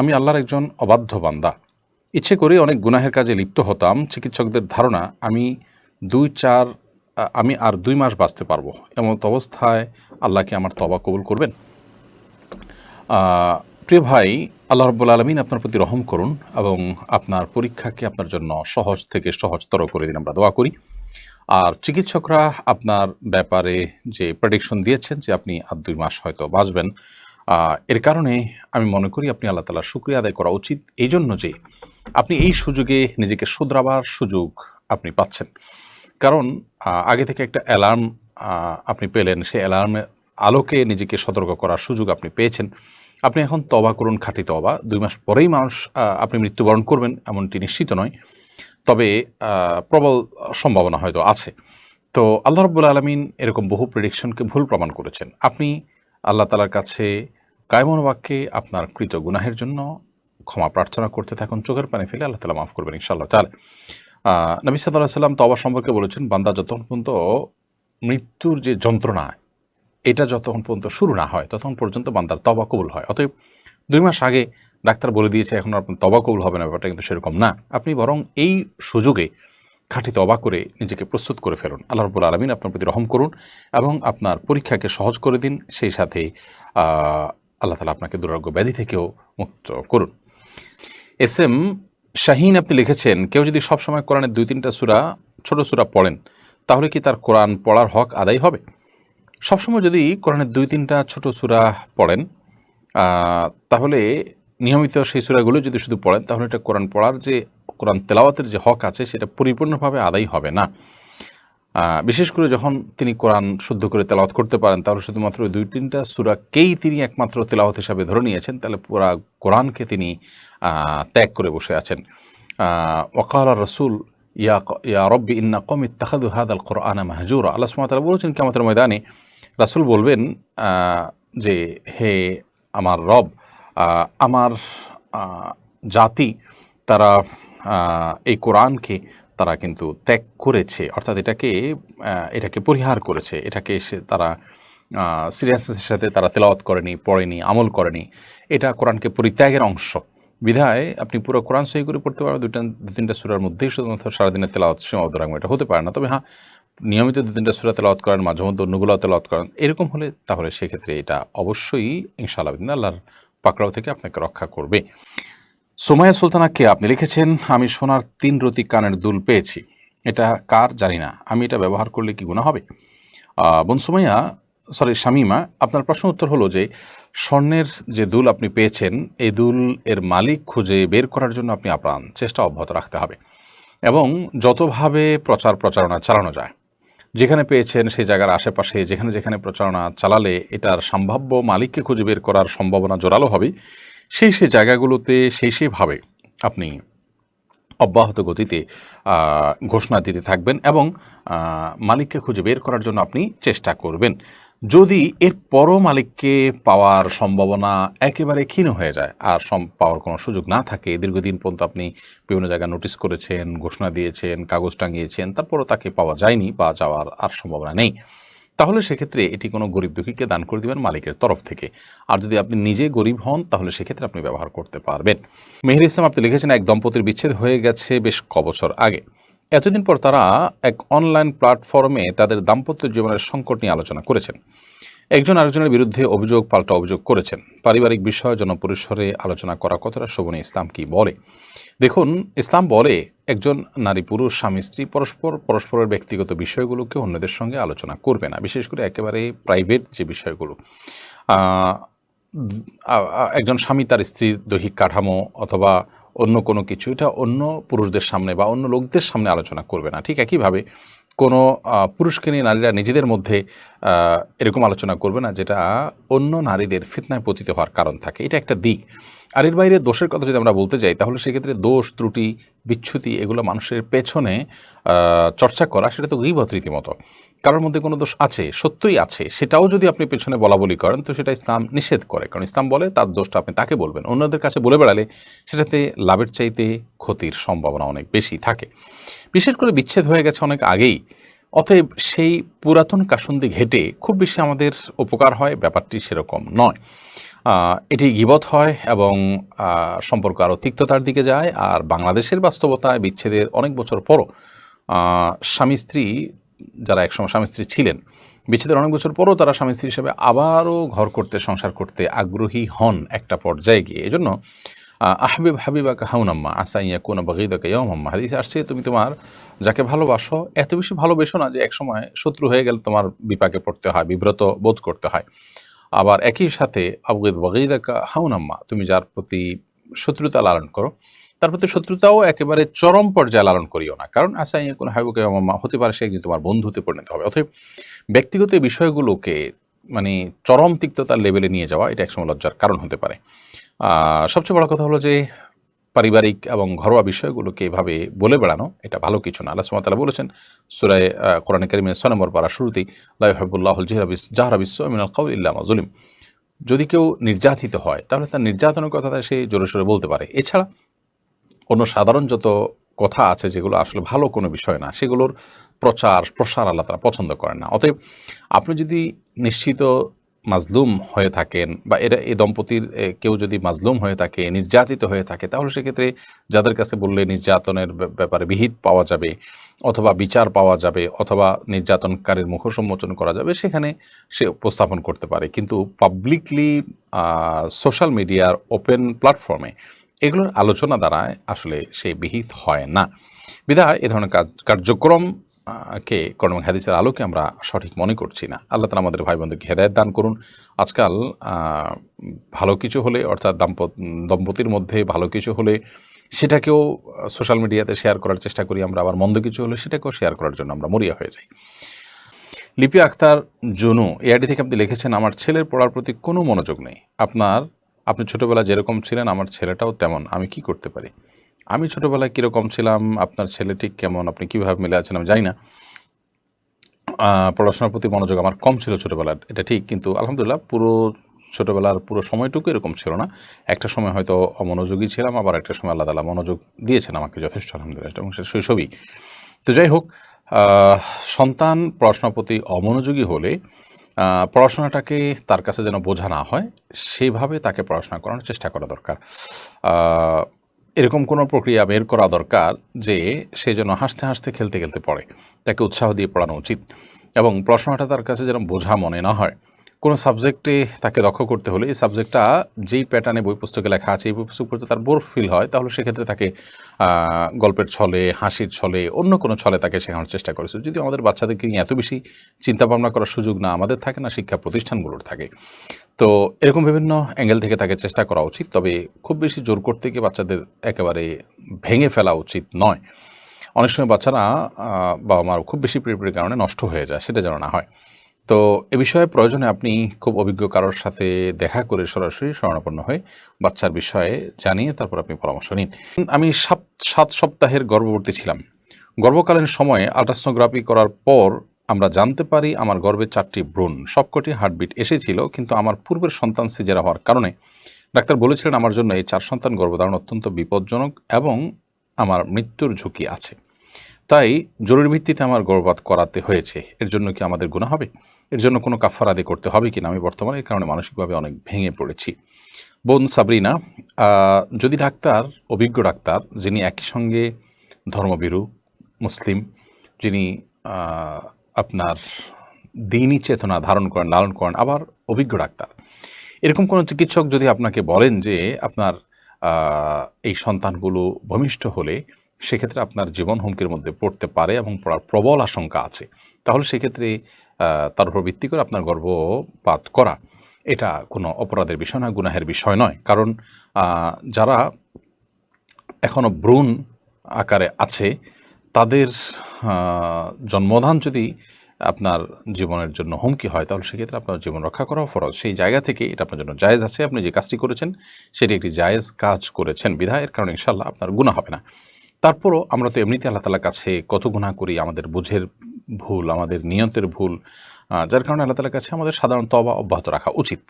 আমি আল্লাহর একজন অবাধ্য বান্দা। ইচ্ছে করে অনেক গুনাহের কাজে লিপ্ত হতাম, চিকিৎসকদের ধারণা আমি দুই চার আমি আর দুই মাস বাঁচতে পারব। এমন অবস্থায় আল্লাহকে আমার তবা কবুল করবেন। প্রিয় ভাই, আল্লাহ রব্বুল আলমিন আপনার প্রতি রহম করুন এবং আপনার পরীক্ষাকে আপনার জন্য সহজ থেকে সহজতর করে দিন, আমরা দোয়া করি। আর চিকিৎসকরা আপনার ব্যাপারে যে প্রেডিকশন দিয়েছেন যে আপনি আর দুই মাস হয়তো বাঁচবেন এর কারণে আমি মনে করি আপনি আল্লাহ তালার শুক্রিয়া আদায় করা উচিত। এই জন্য যে আপনি এই সুযোগে নিজেকে শুধরাবার সুযোগ আপনি পাচ্ছেন। কারণ আগে থেকে একটা অ্যালার্ম আপনি পেলেন, সেই অ্যালার্মের আলোকে নিজেকে সতর্ক করার সুযোগ আপনি পেয়েছেন। আপনি এখন তবা করুন, খাঁটি তবা দুই মাস পরেই মানুষ আপনি মৃত্যুবরণ করবেন এমনটি নিশ্চিত নয়। তবে প্রবল সম্ভাবনা হয়তো আছে। তো আল্লাহ রব্বুল আলমিন এরকম বহু প্রেডিকশনকে ভুল প্রমাণ করেছেন। আপনি আল্লাহ তালার কাছে কায়মন বাক্যে আপনার কৃত গুনাহের জন্য ক্ষমা প্রার্থনা করতে থাকুন, চোখের পানি ফেলে আল্লাহ তালা মাফ করবেন ইনশাআল্লাহ। তাহলে নবী সাল্লাহ সাল্লাম তবা সম্পর্কে বলেছেন, বান্দা যতক্ষণ পর্যন্ত মৃত্যুর যে যন্ত্রণা এটা যতক্ষণ পর্যন্ত শুরু না হয়, ততক্ষণ পর্যন্ত বান্দার তবা কবুল হয়। অতএব দুই মাস আগে ডাক্তার বলে দিয়েছে, এখন আপনার তবা কবুল হবে না, ব্যাপারটা কিন্তু সেরকম না। আপনি বরং এই সুযোগে খাঁটি তবা করে নিজেকে প্রস্তুত করে ফেলুন। আল্লাহ রবুল আলমিন আপনার প্রতি রহম করুন এবং আপনার পরীক্ষাকে সহজ করে দিন। সেই সাথে আল্লাহ তালা আপনাকে দুরারোগ্য ব্যাধি থেকেও মুক্ত করুন। এস এম শাহিন আপনি লিখেছেন, কেউ যদি সবসময় কোরআনের দুই তিনটা সুরা, ছোট সুরা পড়েন, তাহলে কি তার কোরআন পড়ার হক আদায় হবে? সবসময় যদি কোরআনের দুই তিনটা ছোট সুরা পড়েন তাহলে নিয়মিত সেই সুরাগুলো যদি শুধু পড়েন, তাহলে এটা কোরআন পড়ার যে, কোরআন তেলাওয়াতের যে হক আছে, সেটা পরিপূর্ণভাবে আদায় হবে না। বিশেষ করে যখন তিনি কোরআন শুদ্ধ করে তেলাওয়াত করতে পারেন, তাহলে শুধুমাত্র দুই তিনটা সুরাকেই তিনি একমাত্র তেলাওয়াত হিসাবে ধরে নিয়েছেন, তাহলে পুরা কোরআনকে তিনি ত্যাগ করে বসে আছেন। ওকাল রসুল, ইয়া ইয়া রব্বি ইন্না কম ইত্তাখাদু হাদ আল কোরআনা মাহজুর। আল্লাহ সুমাতালা বলেছেন কেমতের ময়দানে রাসুল বলবেন যে হে আমার রব আমার জাতি, তারা এই কোরআনকে তারা কিন্তু ত্যাগ করেছে। অর্থাৎ এটাকে এটাকে পরিহার করেছে। এটাকে এসে তারা সিরিয়াসনেসের সাথে তারা তেলাওয়াত করেনি, পড়েনি, আমল করেনি। এটা কোরআনকে পরিত্যাগের অংশ। বিধায় আপনি পুরো কোরআন সহি করে পড়তে পারবেন দুটা দু তিনটা সুরার মধ্যেই শুধুমাত্র সারাদিনের তেলাওয়াত সীমাবদ্ধ রাখবেন। এটা হতে পারে না। তবে হ্যাঁ নিয়মিত দু তিনটা সুরা তেলাওয়াত করেন, মাঝে মধ্যে অন্যগুলো তেলাওয়াত করেন, এরকম হলে তাহলে সেক্ষেত্রে এটা অবশ্যই ইনশাআল্লাহ আল্লাহর পাকড়াও থেকে আপনাকে রক্ষা করবে। সোমায়া সুলতানাকে আপনি লিখেছেন? আমি সোনার তিন রতি কানের দুল পেয়েছি। এটা কার? জানি না। আমি এটা ব্যবহার করলে কি গুণা হবে? বোন সুমাইয়া, সরি, শামিমা, আপনার প্রশ্ন উত্তর হলো যে, স্বর্ণের যে দুল আপনি পেয়েছেন, এই দুল এর মালিক খুঁজে বের করার জন্য আপনি আপ্রাণ। চেষ্টা অব্যাহত রাখতে হবে। এবং যতভাবে প্রচার প্রচারণা চালানো যায়, যেখানে পেয়েছেন সেই জায়গার আশেপাশে, যেখানে যেখানে প্রচারণা চালালে এটার সম্ভাব্য মালিককে খুঁজে বের করার সম্ভাবনা জোরালো হবে। সেই সেই জায়গাগুলোতে সেই সেইভাবে আপনি অব্যাহত গতিতে ঘোষণা দিতে থাকবেন এবং মালিককে খুঁজে বের করার জন্য আপনি চেষ্টা করবেন। যদি এর পরও মালিককে পাওয়ার সম্ভাবনা একেবারে ক্ষীণ হয়ে যায়, আর পাওয়ার কোনো সুযোগ না থাকে, দীর্ঘদিন পর্যন্ত আপনি বিভিন্ন জায়গায় নোটিশ করেছেন, ঘোষণা দিয়েছেন, কাগজ টাঙিয়েছেন, তারপরও তাকে পাওয়া যায়নি বা যাওয়ার আর সম্ভাবনা নেই। তাহলে সেক্ষেত্রে এটি কোনো গরিব দুঃখীকে দান করে দিবেন মালিকের তরফ থেকে। আর যদি আপনি নিজে গরিব হন, তাহলে সেক্ষেত্রে আপনি ব্যবহার করতে পারবেন। মেহের ইসলাম, আপনি লিখেছেন, এক দম্পতির বিচ্ছেদ হয়ে গেছে বেশ কবছর আগে। এতদিন পর তারা এক অনলাইন প্ল্যাটফর্মে তাদের দাম্পত্য জীবনের সংকট নিয়ে আলোচনা করেছেন। একজন আরেকজনের বিরুদ্ধে অভিযোগ, পাল্টা অভিযোগ করেছেন। পারিবারিক বিষয়, জনপরিসরে আলোচনা করা কতটা শোভনীয় ইসলাম কি বলে? দেখুন, ইসলাম বলে একজন নারী পুরুষ, স্বামী, স্ত্রী পরস্পর, পরস্পরের ব্যক্তিগত বিষয়গুলোকে অন্যদের সঙ্গে আলোচনা করবে না। বিশেষ করে একেবারে প্রাইভেট যে বিষয়গুলো একজন স্বামী তার স্ত্রীর দৈহিক কাঠামো অথবা অন্য কোনো কিছু, এটা অন্য পুরুষদের সামনে বা অন্য লোকদের সামনে আলোচনা করবে না। ঠিক একইভাবে কোনো পুরুষকে নিয়ে নারীরা নিজেদের মধ্যে এরকম আলোচনা করবে না, যেটা অন্য নারীদের ফিতনায় পতিত হওয়ার কারণ থাকে। এটা একটা দিক। আর এর বাইরে দোষের কথা যদি আমরা বলতে যাই, তাহলে সেক্ষেত্রে দোষ, ত্রুটি, বিচ্ছুতি এগুলো মানুষের পেছনে চর্চা করা সেটা তো গিবত রীতিমতো। কারোর মধ্যে কোনো দোষ আছে, সত্যই আছে, সেটাও যদি আপনি পেছনে বলা বলি করেন, তো সেটা ইসলাম নিষেধ করে। কারণ ইসলাম বলে তার দোষটা আপনি তাকে বলবেন, অন্যদের কাছে বলে বেড়ালে সেটাতে লাভের চাইতে ক্ষতির সম্ভাবনা অনেক বেশি থাকে। বিশেষ করে বিচ্ছেদ হয়ে গেছে অনেক আগেই, অতএব সেই পুরাতন কাসন্দি ঘেটে খুব বেশি আমাদের উপকার হয়, ব্যাপারটি সেরকম নয়। এটি গিবত হয় এবং সম্পর্ক আরও তিক্ততার দিকে যায়। আর বাংলাদেশের বাস্তবতায় বিচ্ছেদের অনেক বছর পরও স্বামী স্ত্রী যারা একসময় স্বামী স্ত্রী ছিলেন বিচ্ছেদের অনেক বছর পরও তারা স্বামী স্ত্রী হিসেবে আবারও ঘর করতে সংসার করতে আগ্রহী হন একটা পর্যায়ে গিয়ে। এজন্য আহ, আহবিব হাবিবাকা হাউনাম্মা আসাইয়া কোন বাগিদাকা ইয়মাম্মা হাদিসে আসছে তুমি তোমার যাকে ভালোবাসো এত বেশি ভালোবেসো না যে একসময় শত্রু হয়ে গেলে তোমার বিপাকে পড়তে হয় বিব্রত বোধ করতে হয়। আবার একই সাথে, আবগিদ বাগিদাকা হাউনাম্মা তুমি যার প্রতি শত্রুতা লালন করো, তার প্রতি শত্রুতাও একেবারে চরম পর্যায়ে লালন করিও না। কারণ আসাই কোনো হাইবুকে মাম্মা হতে পারে সে কিন্তু তোমার বন্ধুতে পরিণত হবে। অথবা ব্যক্তিগত বিষয়গুলোকে মানে চরম তিক্ততার লেভেলে নিয়ে যাওয়া, এটা একসময় লজ্জার কারণ হতে পারে। সবচেয়ে বড় কথা হলো যে পারিবারিক এবং ঘরোয়া বিষয়গুলোকে এভাবে বলে বেড়ানো, এটা ভালো কিছু না। আল্লাহ সুমতালা বলেছেন সুরায় কোরআন করিমের নম্বর পারা শুরুতেই লাইহাবুল্লাহ জাহরাবিস মিনাল কাউল ইল্লামা জুলিম। যদি কেউ নির্যাতিত হয়, তাহলে তার নির্যাতনের কথাটা সে জোরে সোরে বলতে পারে। এছাড়া, অন্য সাধারণ যত কথা আছে যেগুলো আসলে ভালো কোনো বিষয় না, সেগুলোর প্রচার, প্রসার আল্লাহ তারা পছন্দ করেন না। অতএব, আপনি যদি নিশ্চিত মাজলুম হয়ে থাকেন বা এরা এই দম্পতির কেউ যদি মাজলুম হয়ে থাকে, নির্যাতিত হয়ে থাকে, তাহলে সেক্ষেত্রে যাদের কাছে বললে নির্যাতনের ব্যাপ- ব্যাপারে বিহিত পাওয়া যাবে অথবা বিচার পাওয়া যাবে অথবা নির্যাতনকারীর মুখোন্মোচন করা যাবে, সেখানে সে উপস্থাপন করতে পারে। কিন্তু পাবলিকলি সোশ্যাল মিডিয়ার ওপেন প্ল্যাটফর্মে এগুলোর আলোচনা দ্বারা আসলে সে বিহিত হয় না। বিধায় এ ধরনের কার্যক্রম কে কর্ম হাদিসের আলোকে আমরা সঠিক মনে করছি না। আল্লাহ তালা আমাদের ভাই বোনদেরকে হেদায়ত দান করুন। আজকাল ভালো কিছু হলে, অর্থাৎ দাম্পত, দম্পতির মধ্যে ভালো কিছু হলে সেটাকেও সোশ্যাল মিডিয়াতে শেয়ার করার চেষ্টা করি আমরা। আবার মন্দ কিছু হলে সেটাকেও শেয়ার করার জন্য আমরা মরিয়া হয়ে যাই। লিপি আক্তার জনু, এআইডি থেকে আপনি লিখেছেন, আমার ছেলের পড়ার প্রতি কোনো মনোযোগ নেই। আপনার, আপনি ছোটবেলা যেরকম ছিলেন, আমার ছেলেটাও তেমন। আমি কি করতে পারি? আমি ছোটবেলায় কীরকম ছিলাম? আপনার ছেলে ঠিক কেমন? আপনি কীভাবে মিলে আছেন? আমি জানি না। পড়াশোনার প্রতি মনোযোগ আমার কম ছিল ছোটোবেলার, এটা ঠিক। কিন্তু আলহামদুলিল্লাহ পুরো ছোটোবেলার পুরো সময়টুকু এরকম ছিল না। একটা সময় হয়তো অমনোযোগী ছিলাম, আবার একটা সময় আল্লাহ তালা মনোযোগ দিয়েছেন আমাকে যথেষ্ট, আলহামদুলিল্লাহ এবং সেটা শৈশবই। তো যাই হোক সন্তান পড়াশোনার প্রতি অমনোযোগী হলে পড়াশোনাটাকে তার কাছে যেন বোঝা না হয় সেইভাবে তাকে পড়াশোনা করানোর চেষ্টা করা দরকার। এরকম কোনো প্রক্রিয়া বের করা দরকার যে সে যেন হাসতে হাসতে খেলতে খেলতে পড়ে, তাকে উৎসাহ দিয়ে পড়ানো উচিত। এবং প্রশ্নটা তার কাছে যেন বোঝা মনে না হয়। কোনো সাবজেক্টে তাকে দক্ষ করতে হলে এই সাবজেক্টটা যেই প্যাটার্নে বই পুস্তকে লেখা আছে, এই বই পুস্তক পড়তে তার বোর ফিল হয়, তাহলে সেক্ষেত্রে তাকে গল্পের ছলে, হাসির ছলে, অন্য কোনো ছলে তাকে শেখানোর চেষ্টা করেছে যদি আমাদের বাচ্চাদেরকে নিয়ে এত বেশি চিন্তা ভাবনা করার সুযোগ না আমাদের থাকে না, শিক্ষা প্রতিষ্ঠানগুলোর থাকে। তো এরকম বিভিন্ন অ্যাঙ্গেল থেকে তাকে চেষ্টা করা উচিত, তবে খুব বেশি জোর করতে গিয়ে বাচ্চাদের একেবারে ভেঙে ফেলা উচিত নয়। অনেক সময় বাচ্চারা বাবা মার খুব বেশি প্রিপের কারণে নষ্ট হয়ে যায়, সেটা যেন না হয়। তো এ বিষয়ে প্রয়োজনে আপনি খুব অভিজ্ঞ কারোর সাথে দেখা করে সরাসরি শরণাপন্ন হয়ে বাচ্চার বিষয়ে জানিয়ে তারপর আপনি পরামর্শ নিন। আমি সাত সাত সপ্তাহের গর্ভবতী ছিলাম। গর্ভকালীন সময়ে আল্ট্রাসোনোগ্রাফি করার পর আমরা জানতে পারি আমার গর্ভে চারটি ব্রণ সবকটি হার্টবিট এসেছিল, কিন্তু আমার পূর্বের সন্তান সিজারা হওয়ার কারণে ডাক্তার বলেছিলেন আমার জন্য এই চার সন্তান গর্ভধারণ অত্যন্ত বিপজ্জনক এবং আমার মৃত্যুর ঝুঁকি আছে। তাই জরুরি ভিত্তিতে আমার গর্ভপাত করাতে হয়েছে। এর জন্য কি আমাদের গুণা হবে? এর জন্য কোনো কাফার আদি করতে হবে কিনা? আমি বর্তমানে এই কারণে মানসিকভাবে অনেক ভেঙে পড়েছি। বোন সাবরিনা যদি ডাক্তার, অভিজ্ঞ ডাক্তার, যিনি একই সঙ্গে ধর্মবিরু মুসলিম, যিনি আপনার দিনই চেতনা ধারণ করেন, লালন করেন, আবার অভিজ্ঞ ডাক্তার, এরকম কোনো চিকিৎসক যদি আপনাকে বলেন যে আপনার এই সন্তানগুলো ভূমিষ্ঠ হলে সেক্ষেত্রে আপনার জীবন হুমকির মধ্যে পড়তে পারে এবং পড়ার প্রবল আশঙ্কা আছে। তাহলে সেক্ষেত্রে তার উপর ভিত্তি করে আপনার গর্ভপাত করা, এটা কোনো অপরাধের বিষয় নয়, গুনাহের বিষয় নয়। কারণ যারা এখনও ভ্রূণ আকারে আছে, তাদের জন্মদান যদি আপনার জীবনের জন্য হুমকি হয়, তাহলে সেক্ষেত্রে আপনার জীবন রক্ষা করাও ফরজ। সেই জায়গা থেকে এটা আপনার জন্য জায়েজ আছে। আপনি যে কাজটি করেছেন, সেটি একটি জায়েজ কাজ করেছেন বিধায়ের কারণে ইনশাল্লাহ আপনার গুণা হবে না। তারপরও আমরা তো এমনিতে আল্লাহ তালার কাছে কত গুণা করি, আমাদের বুঝের ভুল, আমাদের নিয়তের ভুল যার কারণে আল্লাহ তালার কাছে আমাদের সাধারণ তবা অব্যাহত রাখা উচিত।